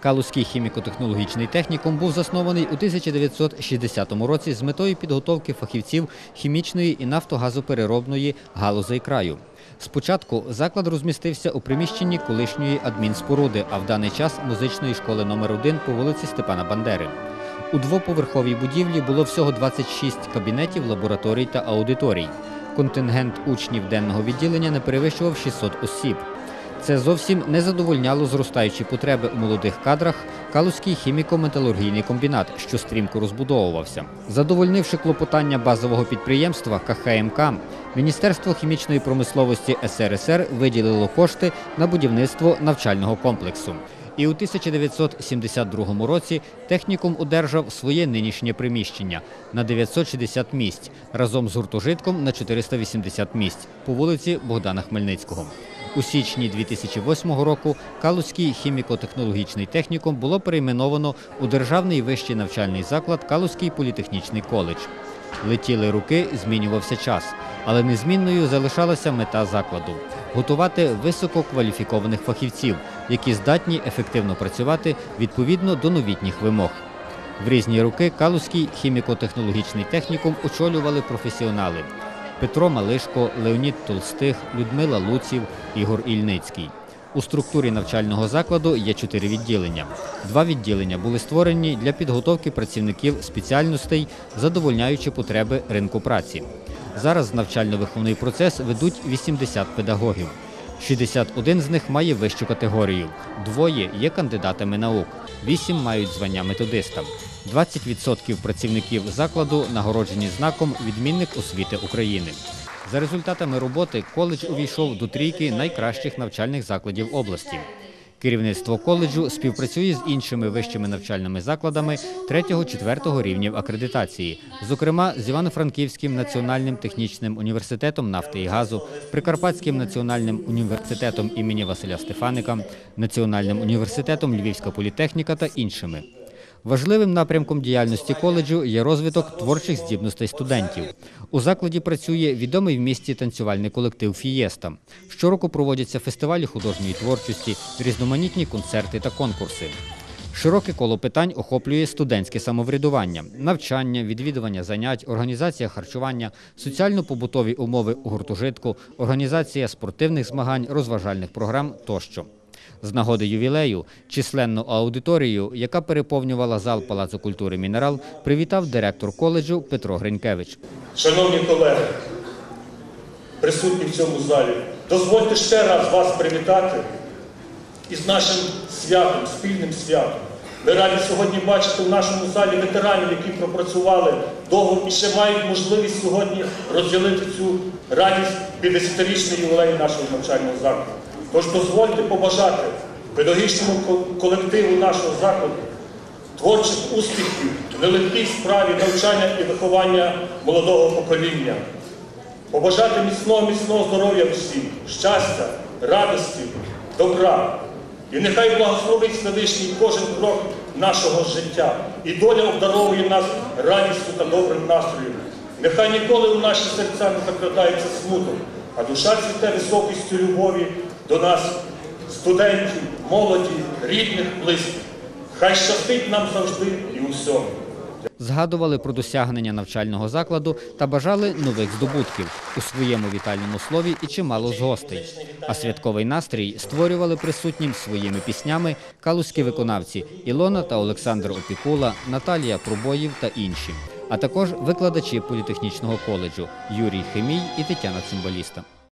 Калузький хіміко-технологічний технікум був заснований у 1960 році з метою підготовки фахівців хімічної і нафтогазопереробної галузей краю. Спочатку заклад розмістився у приміщенні колишньої адмінспоруди, а в даний час музичної школи номер 1 по вулиці Степана Бандери. У двоповерховій будівлі було всього 26 кабінетів, лабораторій та аудиторій. Контингент учнів денного відділення не перевищував 600 осіб. Це зовсім не задовольняло зростаючі потреби у молодих кадрах Калузький хіміко-металургійний комбінат, що стрімко розбудовувався. Задовольнивши клопотання базового підприємства КХМК, Міністерство хімічної промисловості СРСР виділило кошти на будівництво навчального комплексу. І у 1972 році технікум одержав своє нинішнє приміщення на 960 місць разом з гуртожитком на 480 місць по вулиці Богдана Хмельницького. У січні 2008 року Калузький хіміко-технологічний технікум було перейменовано у державний вищий навчальний заклад Калузький політехнічний коледж. Летіли руки, змінювався час, але незмінною залишалася мета закладу готувати висококваліфікованих фахівців, які здатні ефективно працювати відповідно до новітніх вимог. В різні роки Калузький хіміко-технологічний технікум очолювали професіонали Петро Малишко, Леонід Толстих, Людмила Луців, Ігор Ільницький. У структурі навчального закладу є чотири відділення. Два відділення були створені для підготовки працівників спеціальностей, задовольняючи потреби ринку праці. Зараз навчально-виховний процес ведуть 80 педагогів. 61 з них має вищу категорію, двоє є кандидатами наук, 8 мають звання методиста. 20% працівників закладу нагороджені знаком Відмінник освіти України. За результатами роботи коледж увійшов до трійки найкращих навчальних закладів області. Керівництво коледжу співпрацює з іншими вищими навчальними закладами 3-4 рівнів акредитації, зокрема з Івано-Франківським національним технічним університетом нафти і газу, Прикарпатським національним університетом імені Василя Стефаника, Національним університетом Львівська політехніка та іншими. Важливим напрямком діяльності коледжу є розвиток творчих здібностей студентів. У закладі працює відомий в місті танцювальний колектив Фієста. Щороку проводяться фестивалі художньої творчості, різноманітні концерти та конкурси. Широке коло питань охоплює студентське самоврядування, навчання, відвідування занять, організація харчування, соціально-побутові умови у гуртожитку, організація спортивних змагань, розважальних програм тощо. З нагоди ювілею численну аудиторію, яка переповнювала зал Палацу культури Мінерал, привітав директор коледжу Петро Гринькевич. Шановні колеги, присутні в цьому залі, дозвольте ще раз вас привітати із нашим святом, спільним святом. Ми раді сьогодні бачити в нашому залі ветеранів, які пропрацювали довго і ще мають можливість сьогодні розділити цю радість 50-річний ювілей нашого навчального закладу. Тож дозвольте побажати педагогічному колективу нашого закладу творчих успіхів в нелегкій справі навчання і виховання молодого покоління. Побажати міцного, міцного здоров'я всім, щастя, радості, добра. І нехай благословить Всевишній кожен крок нашого життя. І доля обдаровує нас радістю та добрим настроєм. Нехай ніколи у наші серця не закрадається смуток, а душа цвіте високістю любові до нас, студентів, молоді, рідних, близьких. Хай щастить нам завжди і у всьому. Згадували про досягнення навчального закладу та бажали нових здобутків у своєму вітальному слові і чимало з гостей. А святковий настрій створювали присутнім своїми піснями калузькі виконавці Ілона та Олександр Опікула, Наталія Пробоїв та інші, а також викладачі політехнічного коледжу Юрій Хемій і Тетяна Цимбаліста.